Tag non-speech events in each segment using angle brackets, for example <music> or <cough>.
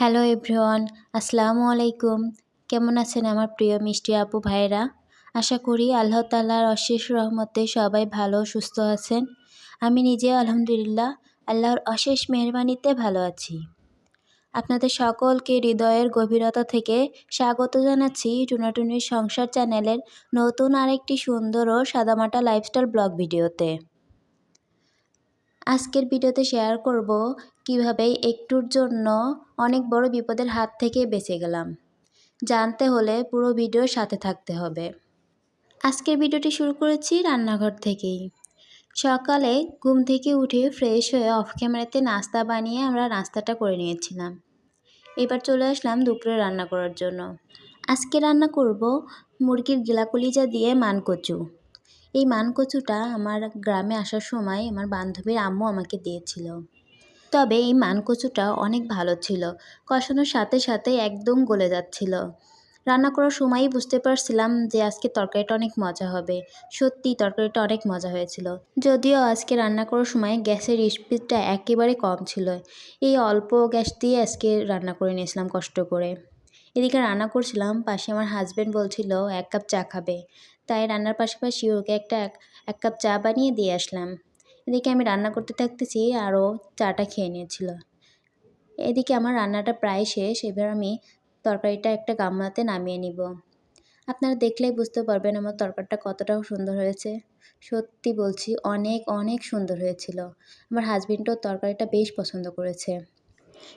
Hello everyone, আসসালামু আলাইকুম। কেমন আছেন আমার প্রিয় মিষ্টি আপু ভাইরা আশা করি আল্লাহ তাল্লার অশেষ রহমতে সবাই ভালো সুস্থ আছেন। আমি নিজে আলহামদুলিল্লাহ আল্লাহর অশেষ মেহরবানিতে ভালো আছি। আপনাদের সকলকে হৃদয়ের গভীরতা থেকে স্বাগত জানাচ্ছি টুনাটুনির সংসার চ্যানেলের নতুন আরেকটি সুন্দর ও সাদামাটা লাইফস্টাইল ব্লগ ভিডিওতে। আজকের ভিডিওতে শেয়ার করব কীভাবে একটুর জন্য অনেক বড় বিপদের হাত থেকে বেঁচে গেলাম। জানতে হলে পুরো ভিডিওর সাথে থাকতে হবে। আজকের ভিডিওটি শুরু করেছি রান্নাঘর থেকেই। সকালে ঘুম থেকে উঠে ফ্রেশ হয়ে অফ ক্যামেরাতে নাস্তা বানিয়ে আমরা নাস্তাটা করে নিয়েছিলাম। এবার চলে আসলাম দুপুরে রান্না করার জন্য। আজকে রান্না করব মুরগির গিলাকলিজা দিয়ে মানকচু। এই মানকচুটা আমার গ্রামে আসার সময় আমার বান্ধবীর আম্মু আমাকে দিয়েছিল। তবে এই মানকচুটা অনেক ভালো ছিল, কষানোর সাথে সাথে একদম গলে যাচ্ছিল। রান্না করার সময়ই বুঝতে পারছিলাম যে আজকে তরকারিটা অনেক মজা হবে। সত্যি তরকারিটা অনেক মজা হয়েছিল। যদিও আজকে রান্না করার সময় গ্যাসের স্পিডটা একেবারে কম ছিল। এই অল্প গ্যাস দিয়ে আজকে রান্না করে নিয়েছিলাম কষ্ট করে। এদিকে রান্না করছিলাম, পাশে আমার হাজব্যান্ড বলছিল, এক কাপ চা খাবে। তাই রান্নার পাশাপাশি ওকে একটা এক কাপ চা বানিয়ে দিয়ে আসলাম। এদিকে আমি রান্না করতে থাকতেছি, আরও চাটা খেয়ে নিয়েছিল। এদিকে আমার রান্নাটা প্রায় শেষ, এবার আমি তরকারিটা একটা গামলাতে নামিয়ে নিব। আপনারা দেখলেই বুঝতে পারবেন আমার তরকারিটা কতটাও সুন্দর হয়েছে। সত্যি বলছি, অনেক অনেক সুন্দর হয়েছিল। আমার হাজবেন্ডও তরকারিটা বেশ পছন্দ করেছে।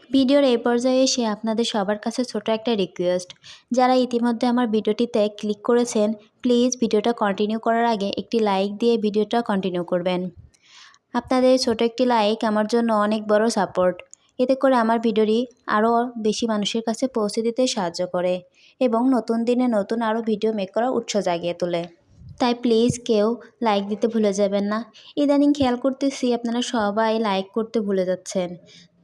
ভিডিওর এই পর্যায়ে এসে আপনাদের সবার কাছে ছোট একটা রিকোয়েস্ট যারা ইতিমধ্যে আমার ভিডিওটিতে ক্লিক করেছেন প্লিজ ভিডিওটা কন্টিনিউ করার আগে একটি লাইক দিয়ে ভিডিওটা কন্টিনিউ করবেন। আপনাদের ছোট একটি লাইক আমার জন্য অনেক বড় সাপোর্ট এতে করে আমার ভিডিওটি আরও বেশি মানুষের কাছে পৌঁছে দিতে সাহায্য করে এবং নতুন দিনে নতুন আরও ভিডিও মেক করার উৎস জাগিয়ে তোলে। তাই প্লিজ কেউ লাইক দিতে ভুলে যাবেন না। ইদানিং খেয়াল করতেছি আপনারা সবাই লাইক করতে ভুলে যাচ্ছেন।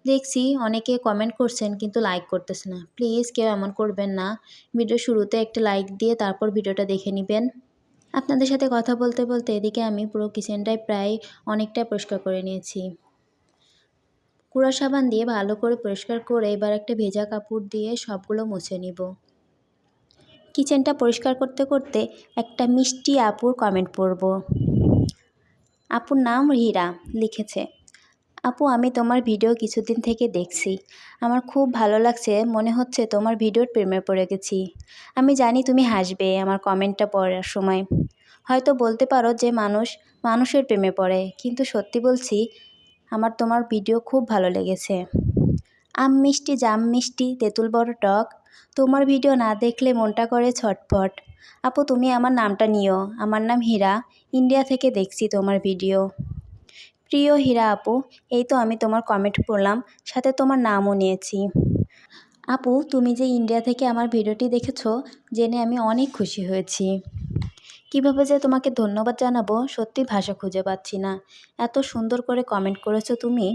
দেখছি অনেকে কমেন্ট করছেন কিন্তু লাইক করতেছে না। প্লিজ কেউ এমন করবেন না। ভিডিও শুরুতে একটা লাইক দিয়ে তারপর ভিডিওটা দেখে নেবেন। আপনাদের সাথে কথা বলতে বলতে এদিকে আমি পুরো কিচেনটাই প্রায় অনেকটাই পরিষ্কার করে নিয়েছি। কুড়া সাবান দিয়ে ভালো করে পরিষ্কার করে এবার একটা ভেজা কাপড় দিয়ে সবগুলো মুছে নিব। কিচেনটা পরিষ্কার করতে করতে একটা মিষ্টি আপুর কমেন্ট পড়ব। আপুর নাম হীরা, লিখেছে আপু, আমি তোমার ভিডিও কিছুদিন থেকে দেখছি। আমার খুব ভালো লাগছে, মনে হচ্ছে তোমার ভিডিওর প্রেমে পড়ে গেছি। আমি জানি তুমি হাসবে আমার কমেন্টটা পড়ার সময়। হয়তো বলতে পারো যে মানুষ, মানুষের প্রেমে পড়ে, কিন্তু সত্যি বলছি, আমার তোমার ভিডিও খুব ভালো লেগেছে। আম মিষ্টি জাম মিষ্টি তেঁতুল বড় টক, তোমার ভিডিও না দেখলে মনটা করে ছটফট। আপু, তুমি আমার নামটা নিও, আমার নাম হীরা, ইন্ডিয়া থেকে দেখছি তোমার ভিডিও। প্রিয় হীরা আপু, এই তো আমি তোমার কমেন্ট পড়লাম, সাথে তোমার নামও নিয়েছি। আপু, তুমি যে ইন্ডিয়া থেকে আমার ভিডিওটি দেখেছ, জেনে আমি অনেক খুশি হয়েছি। কীভাবে যে তোমাকে ধন্যবাদ জানাব, সত্যি ভাষা খুঁজে পাচ্ছি না। এত সুন্দর করে কমেন্ট করেছ তুমি।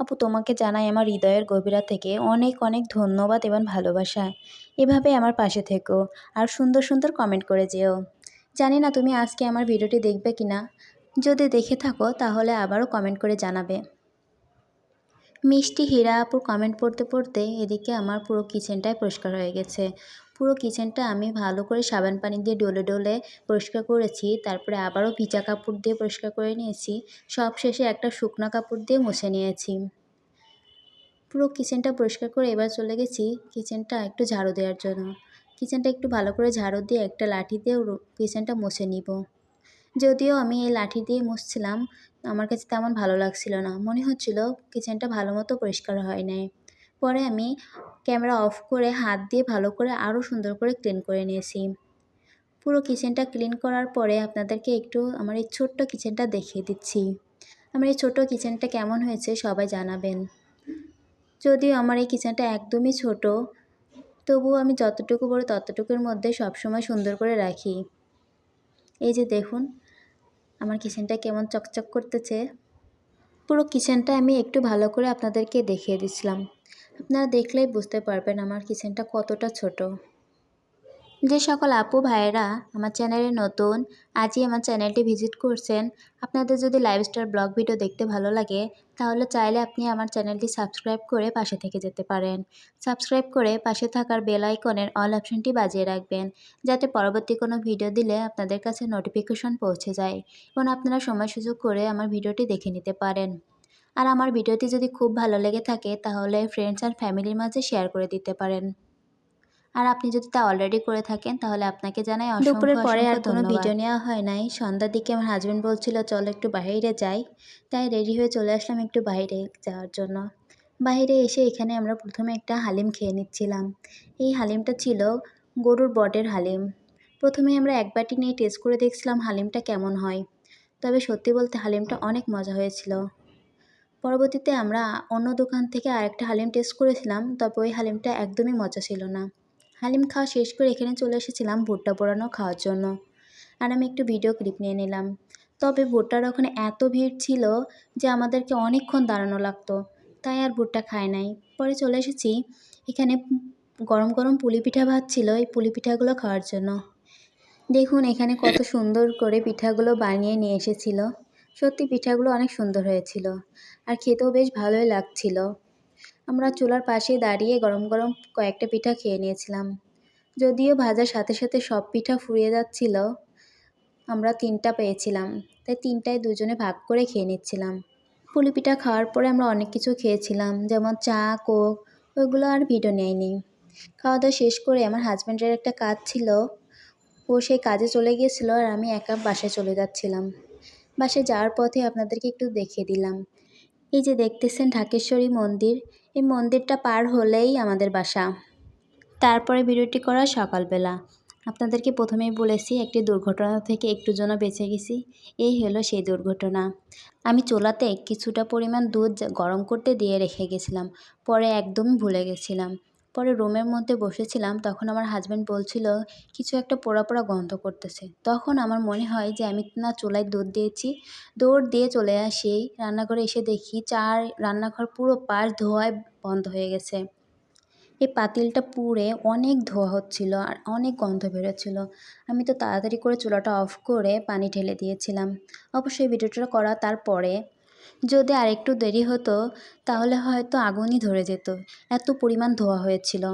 আপু, তোমাকে জানাই আমার হৃদয়ের গভীরা থেকে অনেক অনেক ধন্যবাদ এবং ভালোবাসা। এভাবে আমার পাশে থেকো, আর সুন্দর সুন্দর কমেন্ট করে যেও। জানি না তুমি আজকে আমার ভিডিওটি দেখবে কি না যদি দেখে থাকো, তাহলে আবারও কমেন্ট করে জানাবে। মিষ্টি হীরা আপুর কমেন্ট পড়তে পড়তে এদিকে আমার পুরো কিচেনটাই পরিষ্কার হয়ে গেছে। পুরো কিচেনটা আমি ভালো করে সাবান পানি দিয়ে ডলে ডলে পরিষ্কার করেছি, তারপরে আবারও ভিজা কাপড় দিয়ে পরিষ্কার করে নিয়েছি, সব শেষে একটা শুকনো কাপড় দিয়ে মুছে নিয়েছি। পুরো কিচেনটা পরিষ্কার করে এবার চলে গেছি কিচেনটা একটু ঝাড়ু দেওয়ার জন্য। কিচেনটা একটু ভালো করে ঝাড়ু দিয়ে একটা লাঠি দিয়ে কিচেনটা মুছে নিব। যদিও আমি এই লাঠি দিয়ে মুছছিলাম, আমার কাছে তেমন ভালো লাগছিল না। মনে হচ্ছিল কিচেনটা ভালো মতো পরিষ্কার হয় নাই। পরে আমি ক্যামেরা অফ করে হাত দিয়ে ভালো করে আরও সুন্দর করে ক্লিন করে নিয়েছি। পুরো কিচেনটা ক্লিন করার পরে আপনাদেরকে একটু আমার এই ছোট্ট কিচেনটা দেখিয়ে দিচ্ছি। আমার এই ছোটো কিচেনটা কেমন হয়েছে সবাই জানাবেন। যদিও আমার এই কিচেনটা একদমই ছোট, তবুও আমি যতটুকু বড় ততটুকুর মধ্যে সবসময় সুন্দর করে রাখি। এই যে দেখুন আমার কিচেনটা কেমন চকচক করতেছে? পুরো কিচেনটা আমি একটু ভালো করে আপনাদেরকে দেখিয়ে দিচ্ছিলাম আপনারা দেখলেই বুঝতে পারবেন আমার কিচেনটা কতটা ছোট। যে সকল আপু, ভাইয়েরা আমার চ্যানেলে নতুন, আজই আমার চ্যানেলটি ভিজিট করছেন, আপনাদের যদি লাইফস্টাইল ব্লগ ভিডিও দেখতে ভালো লাগে, তাহলে চাইলে আপনি আমার চ্যানেলটি সাবস্ক্রাইব করে পাশে থেকে যেতে পারেন। সাবস্ক্রাইব করে পাশে থাকার বেল আইকনের অল অপশনটি বাজিয়ে রাখবেন, যাতে পরবর্তী কোনো ভিডিও দিলে আপনাদের কাছে নোটিফিকেশন পৌঁছে যায় এবং আপনারা সময় সুযোগ করে আমার ভিডিওটি দেখে নিতে পারেন। আর আমার ভিডিওটি যদি খুব ভালো লেগে থাকে, তাহলে ফ্রেন্ডস আর ফ্যামিলির মাঝে শেয়ার করে দিতে পারেন। আর আপনি যদি তা অলরেডি করে থাকেন তাহলে আপনাকে জানাই দুপুরের পরে আর কোনো। ভিডিও নেওয়া হয় নাই। সন্ধ্যার দিকে আমার হাজব্যান্ড বলছিল চল একটু বাইরে যাই। তাই রেডি হয়ে চলে আসলাম একটু বাইরে যাওয়ার জন্য। বাইরে এসে এখানে আমরা প্রথমে একটা হালিম খেয়ে নিচ্ছিলাম। এই হালিমটা ছিল গরুর বটের হালিম। প্রথমে আমরা এক বাটি নিয়ে টেস্ট করে দেখছিলাম হালিমটা কেমন হয়। তবে সত্যি বলতে হালিমটা অনেক মজা হয়েছিল। পরবর্তীতে আমরা অন্য দোকান থেকে আরেকটা হালিম টেস্ট করেছিলাম তবে ওই হালিমটা একদমই মজা ছিল না। হালিম খাওয়া শেষ করে এখানে চলে এসেছিলাম ভুট্টা পোড়ানো খাওয়ার জন্য। আর আমি একটু ভিডিও ক্লিপ নিয়ে নিলাম। তবে ভুট্টার ওখানে এত ভিড় ছিল যে আমাদেরকে অনেকক্ষণ দাঁড়ানো লাগতো। তাই আর ভুট্টা খায় নাই। পরে চলে এসেছি। এখানে গরম গরম পুলি পিঠা ভাত ছিল এই পুলি পিঠাগুলো খাওয়ার জন্য। দেখুন এখানে কত <coughs> সুন্দর করে পিঠাগুলো বানিয়ে নিয়ে এসেছিল। সত্যি পিঠাগুলো অনেক সুন্দর হয়েছিল। আর খেতেও বেশ ভালোই লাগছিল। আমরা চুলার পাশে দাঁড়িয়ে গরম গরম কয়েকটা পিঠা খেয়ে নিয়েছিলাম। যদিও ভাজার সাথে সাথে সব পিঠা ফুরিয়ে যাচ্ছিল, আমরা তিনটা পেয়েছিলাম, তাই তিনটায় দুজনে ভাগ করে খেয়ে নিচ্ছিলাম। পুলি পিঠা খাওয়ার পরে আমরা অনেক কিছু খেয়েছিলাম, যেমন চা, কোক, ওইগুলো আর ভিডিও নেয়নি। খাওয়া দাওয়া শেষ করে আমার হাজব্যান্ডের একটা কাজ ছিল, ও সেই কাজে চলে গিয়েছিল আর আমি একা বাসায় চলে যাচ্ছিলাম। বাসায় যাওয়ার পথে আপনাদেরকে একটু দেখিয়ে দিলাম। এই যে দেখতেছেন ঢাকেশ্বরী মন্দির, এই মন্দিরটা পার হলেই আমাদের বাসা। তারপরে ভিডিওটি করা সকালবেলা। আপনাদেরকে প্রথমেই বলেছি, একটি দুর্ঘটনা থেকে একটু জন্য বেঁচে গেছি। এই হলো সেই দুর্ঘটনা। আমি চোলাতে কিছুটা পরিমাণ দুধ গরম করতে দিয়ে রেখে গেছিলাম। পরে একদমই ভুলে গেছিলাম। পরে রুমের মধ্যে বসেছিলাম, তখন আমার হাজব্যান্ড বলছিল, কিছু একটা পোড়া পোড়া গন্ধ করতেছে। তখন আমার মনে হয় যে আমি না চুলায় দুধ দিয়েছি, দৌড় দিয়ে চলে আসি, রান্নাঘরে এসে দেখি চার রান্নাঘর পুরো পাশ ধোয়ায় বন্ধ হয়ে গেছে। এই পাতিলটা পুড়ে অনেক ধোয়া হচ্ছিল আর অনেক গন্ধ বেরোচ্ছিল। আমি তো তাড়াতাড়ি করে চুলাটা অফ করে পানি ঢেলে দিয়েছিলাম। অবশ্যই ভিডিওটা করা তারপরে যদি আর একটু দেরি হতো, তাহলে হয়তো আগুনই ধরে যেত। এত পরিমাণ ধোয়া হয়েছিল।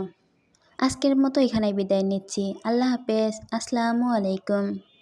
আজকের মতো এখানেই বিদায় নিচ্ছি। আল্লাহ হাফেজ। আসসালামু আলাইকুম।